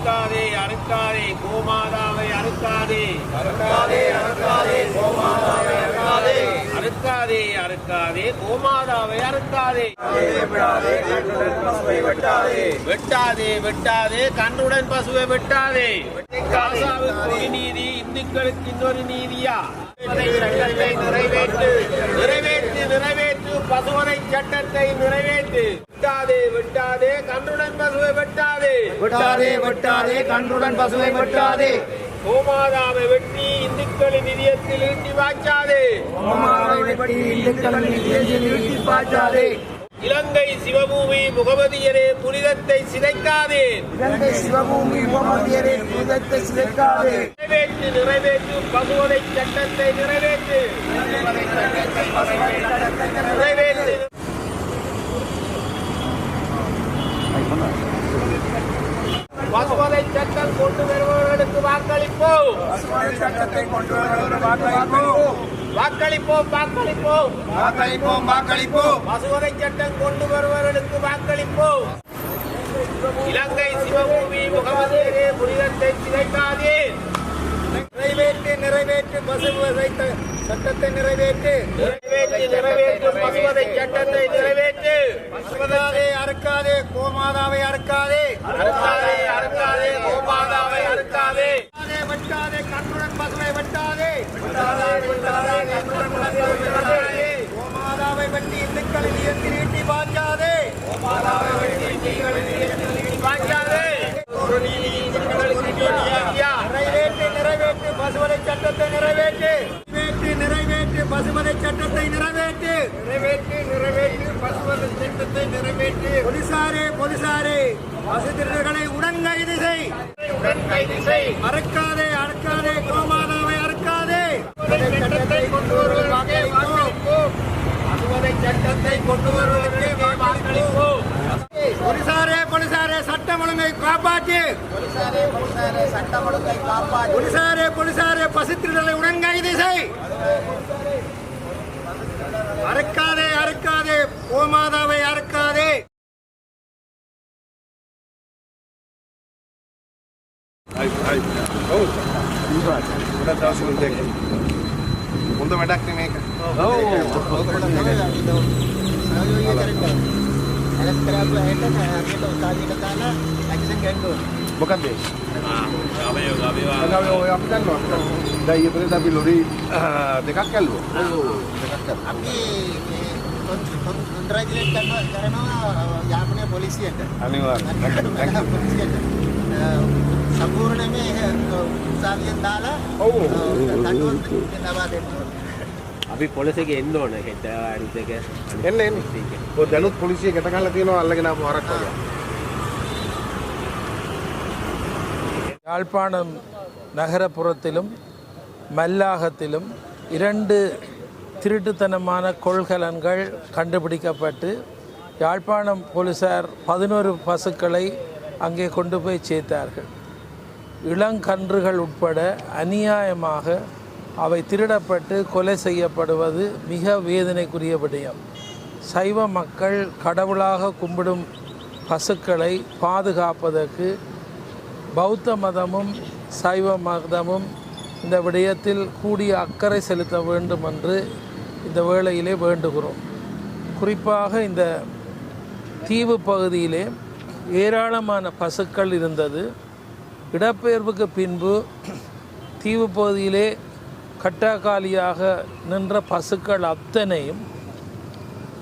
அறுக்காதே அறுக்காதே கோமாதாவை அறுக்காதே. அறுக்காதே அறுக்காதே கோமாதாவை அறுக்காதே. அறுக்காதே அறுக்காதே கோமாதாவை அறுக்காதே. விடாதே கண்ணுடன் பசுவை வெட்டாதே. வெட்டாதே வெட்டாதே கண்ணுடன் பசுவை வெட்டாதே. காசாவுக்கு நீதி இந்துக்களுக்கு இன்னொரு நீதியா? நிறைவேற்று. நிறைவேற்று நிறைவேற்று. பசுவனை சட்டத்தை நிறைவேற்று. வெட்டாதே வெட்டாதே. கண்ணுடன் பசுவை வெட்டாதே. வெட்டாதே வெட்டாதே. கண்ணுடன் பசுவை வெட்டாதே. கோமாதாவை வெட்டி இந்துக்களின் நிதியத்தில் ஈட்டி வாய்ச்சாதே கோமாதாவை வெட்டி இந்துக்களின் நெஞ்சில் ஈட்டி பாய்ச்சாதே. இலங்கை சிவபூமி முகமதியரே புனிதத்தை சிதைக்காதே. இலங்கை சிவபூமி உபமதியரே புனிதத்தை சிதைக்காதே. நிறைவேற்று நிறைவேற்று பசுவதை சட்டத்தை நிறைவேற்று. நிறைவேற்று பசுவதை சட்டம் கொண்டு வருபவர்களுக்கு வாக்களிப்போம். சட்டத்தை கொண்டு வருவதற்கு வாக்களிப்போம். வாக்களிப்போம் வாக்களிப்போம். வாக்களிப்போம் வாக்களிப்போம். பசுவதை சட்டம் கொண்டு வருபவர்களுக்கு வாக்களிப்போம். இலங்கை சிவபூமி முகமதியரே புனிதத்தை சிதைக்காதே. நிறைவேற்று நிறைவேற்று பசுவதை சட்டத்தை நிறைவேற்று. நிறைவேற்று நிறைவேற்று பசுவதை சட்டத்தை நிறைவேற்று. பசுவதாவே அறுக்காதே கோமாதாவை அறுக்காதே. அறுக்காதே கோமாதாவை அறுக்காதே வெட்டாதே, வெட்டாதே கண்ணுடன் பசுவை வெட்டாதே வெட்டாதே வெட்டாதே கண்ணுடன் பசுவை வெட்டாதே கோமாதாவை வெட்டி இந்துக்களின் இயற்கை நீட்டி பாய்ச்சாதே கோமாதாவை வெட்டி இந்துக்களின் இயற்கை நீட்டி வாங்காதே ஒரு நீதி நிறைவேற்று நிறைவேற்று சட்டத்தை நிறைவேற்று. நிறைவேற்று நிறைவேற்று சட்டத்தை நிறைவேற்று. நிறைவேற்று நிறைவேற்று பசுவதை சட்டத்தை நிறைவேற்று. போலீசாரே போலீசாரே பசு திருடர்களை உடன்கைது செய். உடன் கைது செய். அறுக்காதே அறுக்காதே கோமாதாவை அறுக்காதே. சட்டத்தை கொண்டு வருவதாக பசுவதை சட்டத்தை கொண்டு வருவதற்கே வாக்களிப்போம். போலீசாரே போலீசாரே சட்டம் ஒழுங்கை காப்பாற்று போலீசாரே போலீசாரே பசு திருடர்களை உடன்கைது செய் அறுக்காதே அறுக்காதே கோமாதாவை அறுக்காதே හොඳ වැඩක් නේ මේක. ඔව්. සහයෝගය කරන්න. ඇලස්තරාපු ඇහෙට හැරෙන්න උසාවියට දාලා ඇක්ෂන් ගන්න ඕනේ. මොකක්ද ඒ? ගාවේ ගාවේ ගාවේ ඔය අපි දන්නවා. දැන් ඊපෙරේද අපි ලොරි දෙකක් ඇල්ලුවා. ඔව් දෙකක් ඇල්ලුවා. අපි කොන්ත්‍රාජිලෙට් කරනවා යාපනයේ පොලිසියට. අනිවාර්යයෙන්. පොලිසියට. සම්පූර්ණ මේ උසාවියෙන් දාලා ඔව් තඩුවක් ලබා දෙන්න. අපි පොලසක එන්න ඕන හෙට අනිත් එක එන්න එන්න. ඔය දැනුත් පොලිසිය ගැට ගහලා තියෙනවා අල්ලගෙන ආපු හරක් වගේ. யாழ்ப்பாணம் நகரப்புறத்திலும் மல்லாகத்திலும் இரண்டு திருட்டுத்தனமான கொள்கலன்கள் கண்டுபிடிக்கப்பட்டு யாழ்ப்பாணம் போலீசார் பதினோரு பசுக்களை அங்கே கொண்டு போய் சேர்த்தார்கள் இளங்கன்றுகள் உட்பட அநியாயமாக அவை திருடப்பட்டு கொலை செய்யப்படுவது மிக வேதனைக்குரிய விடயம். சைவ மக்கள் கடவுளாக கும்பிடும் பசுக்களை பாதுகாப்பதற்கு பௌத்த மதமும் சைவ மதமும் இந்த விடயத்தில் கூடிய அக்கறை செலுத்த வேண்டும் என்று இந்த வேளையிலே வேண்டுகிறோம். குறிப்பாக இந்த தீவு பகுதியிலே ஏராளமான பசுக்கள் இருந்தது. இடப்பெயர்வுக்கு பின்பு தீவு பகுதியிலே கட்டாக்காலியாக நின்ற பசுக்கள் அத்தனையும்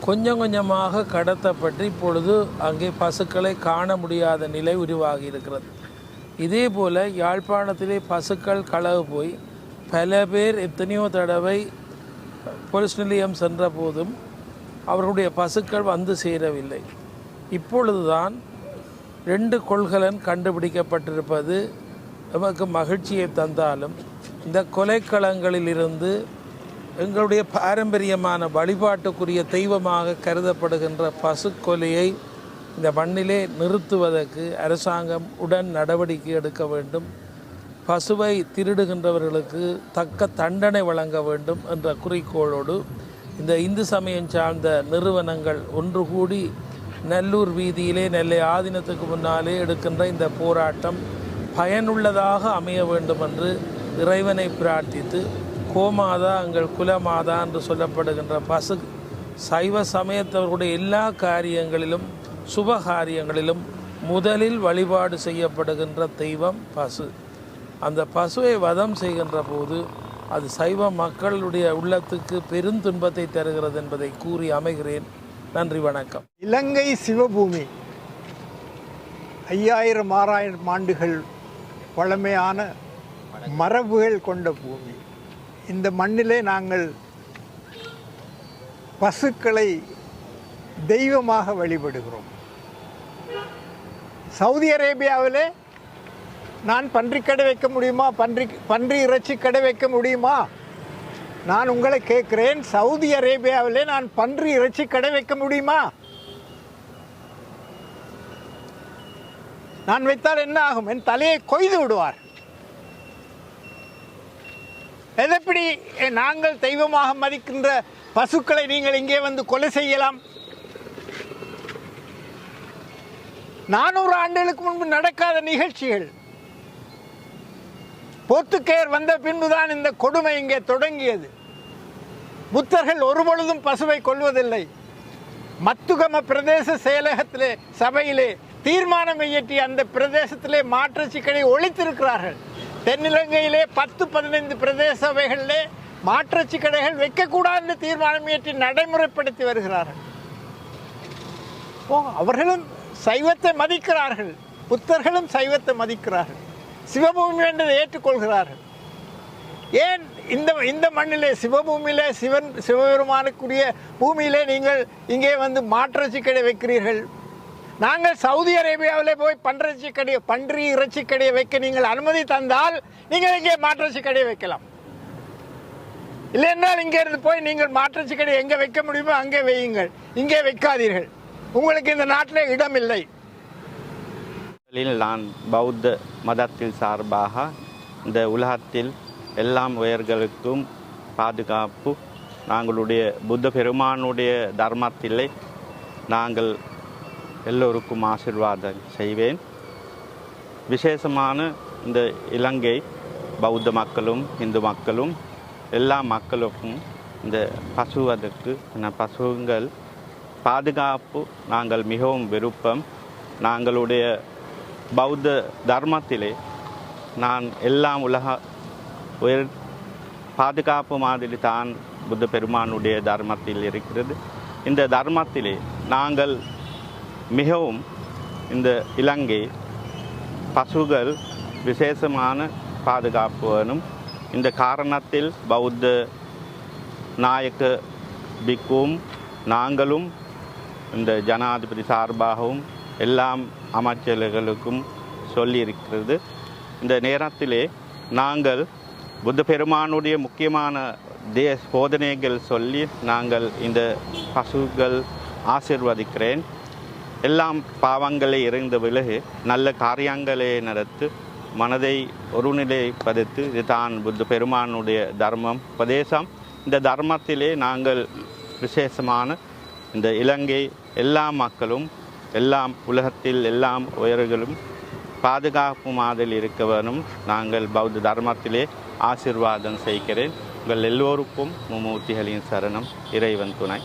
கொஞ்சம் கொஞ்சமாக கடத்தப்பட்டு இப்பொழுது அங்கே பசுக்களை காண முடியாத நிலை உருவாகி இருக்கிறது. இதே போல் யாழ்ப்பாணத்திலே பசுக்கள் களவு போய் பல பேர் எத்தனையோ தடவை போலீஸ் நிலையம் சென்ற போதும் அவர்களுடைய பசுக்கள் வந்து சேரவில்லை. இப்பொழுதுதான் ரெண்டு கொள்கலன் கண்டுபிடிக்கப்பட்டிருப்பது நமக்கு மகிழ்ச்சியை தந்தாலும் இந்த கொலைக்களங்களிலிருந்து எங்களுடைய பாரம்பரியமான வழிபாட்டுக்குரிய தெய்வமாக கருதப்படுகின்ற பசு கொலையை இந்த மண்ணிலே நிறுத்துவதற்கு அரசாங்கம் உடன் நடவடிக்கை எடுக்க வேண்டும். பசுவை திருடுகின்றவர்களுக்கு தக்க தண்டனை வழங்க வேண்டும் என்ற குறிக்கோளோடு இந்த இந்து சமயம் சார்ந்த நிறுவனங்கள் ஒன்று கூடி நல்லூர் வீதியிலே நெல்லை ஆதீனத்துக்கு முன்னாலே எடுக்கின்ற இந்த போராட்டம் பயனுள்ளதாக அமைய வேண்டும் என்று இறைவனை பிரார்த்தித்து கோமாதா எங்கள் குலமாதா என்று சொல்லப்படுகின்ற பசு சைவ சமயத்தவர்களுடைய எல்லா காரியங்களிலும் சுப காரியங்களிலும் முதலில் வழிபாடு செய்யப்படுகின்ற தெய்வம் பசு. அந்த பசுவை வதம் செய்கின்ற போது அது சைவ மக்களுடைய உள்ளத்துக்கு பெருந்துன்பத்தை தருகிறது என்பதை கூறி அமைகிறேன். நன்றி வணக்கம். இலங்கை சிவபூமி ஐயாயிரம் ஆறாயிரம் ஆண்டுகள் பழமையான மரபுகள் கொண்ட பூமி. இந்த மண்ணிலே நாங்கள் பசுக்களை தெய்வமாக வழிபடுகிறோம். சவுதி அரேபியாவிலே நான் பன்றி கடை வைக்க முடியுமா? பன்றி பன்றி இறைச்சி கடை வைக்க முடியுமா? நான் உங்களை கேட்குறேன் சவுதி அரேபியாவிலே நான் பன்றி இறைச்சி கடை வைக்க முடியுமா? நான் வைத்தால் என்ன ஆகும்? என் தலையை கொய்து விடுவார். எதப்படி நாங்கள் தெய்வமாக மதிக்கின்ற பசுக்களை நீங்கள் இங்கே வந்து கொலை செய்யலாம்? நானூறு ஆண்டுகளுக்கு முன்பு நடக்காத நிகழ்ச்சிகள். போர்த்துக்கேயர் வந்த பின்புதான் இந்த கொடுமை இங்கே தொடங்கியது. புத்தர்கள் ஒருபொழுதும் பசுவை கொள்வதில்லை மத்துகம பிரதேச செயலகத்திலே சபையிலே தீர்மானம் இயற்றி அந்த பிரதேசத்திலே மாற்று சிக்கலை ஒழித்திருக்கிறார்கள். தென்னிலங்கையிலே பத்து பதினைந்து பிரதேச சபைகளிலே மாற்றுச்சி கடைகள் வைக்கக்கூடாது என்று தீர்மானம் இயற்றி நடைமுறைப்படுத்தி வருகிறார்கள். ஓ அவர்களும் சைவத்தை மதிக்கிறார்கள். புத்தர்களும் சைவத்தை மதிக்கிறார்கள். சிவபூமி என்றதை ஏற்றுக்கொள்கிறார்கள். ஏன் இந்த இந்த மண்ணிலே சிவபூமியிலே சிவன் சிவபெருமானுக்குரிய பூமியிலே நீங்கள் இங்கே வந்து மாற்றச்சி கடை வைக்கிறீர்கள்? நாங்கள் சவுதி அரேபியாவில் போய் பன்றச்சி கடை பன்றி இறைச்சி கடையை வைக்க நீங்கள் அனுமதி தந்தால் நீங்கள் இங்கே மாற்றச்சி கடையை வைக்கலாம். இல்லை என்றால் இங்கே இருந்து போய் நீங்கள் மாற்றச்சி கடையை எங்கே வைக்க முடியுமோ அங்கே வையுங்கள். இங்கே வைக்காதீர்கள். உங்களுக்கு இந்த நாட்டில் இடம் இல்லை நான் பௌத்த மதத்தில் சார்பாக இந்த உலகத்தில் எல்லாம் உயர்களுக்கும் பாதுகாப்பு நாங்களுடைய புத்த பெருமானுடைய தர்மத்திலே நாங்கள் எல்லோருக்கும் ஆசிர்வாதம் செய்வேன். விசேஷமான இந்த இலங்கை பௌத்த மக்களும் இந்து மக்களும் எல்லா மக்களுக்கும் இந்த பசுவதற்கு இந்த பசுங்கள் பாதுகாப்பு நாங்கள் மிகவும் விருப்பம். நாங்களுடைய பௌத்த தர்மத்திலே நான் எல்லாம் உலக உயர் பாதுகாப்பு மாதிரி தான் புத்த பெருமானுடைய தர்மத்தில் இருக்கிறது. இந்த தர்மத்திலே நாங்கள் மிகவும் இந்த இலங்கை பசுகள் விசேஷமான பாதுகாப்பு வேணும் இந்த காரணத்தில் பௌத்த நாயக்க பிக்கும் நாங்களும் இந்த ஜனாதிபதி சார்பாகவும் எல்லாம் அமைச்சர்களுக்கும் சொல்லியிருக்கிறது. இந்த நேரத்திலே நாங்கள் புத்த பெருமானுடைய முக்கியமான தே போதனைகள் சொல்லி நாங்கள் இந்த பசுகள் ஆசிர்வதிக்கிறேன். எல்லாம் பாவங்களை இறைந்த விலகு நல்ல காரியங்களை நடத்து மனதை ஒருநிலைப்படுத்தி இது தான் புத்த பெருமானுடைய தர்மம் உபதேசம். இந்த தர்மத்திலே நாங்கள் விசேஷமான இந்த இலங்கை எல்லா மக்களும் எல்லாம் உலகத்தில் எல்லாம் உயர்களும் பாதுகாப்பு மாதிரி இருக்க வேணும் நாங்கள் பௌத்த தர்மத்திலே ஆசிர்வாதம் செய்கிறேன். உங்கள் எல்லோருக்கும் மும்மூர்த்திகளின் சரணம். இறைவன் துணை.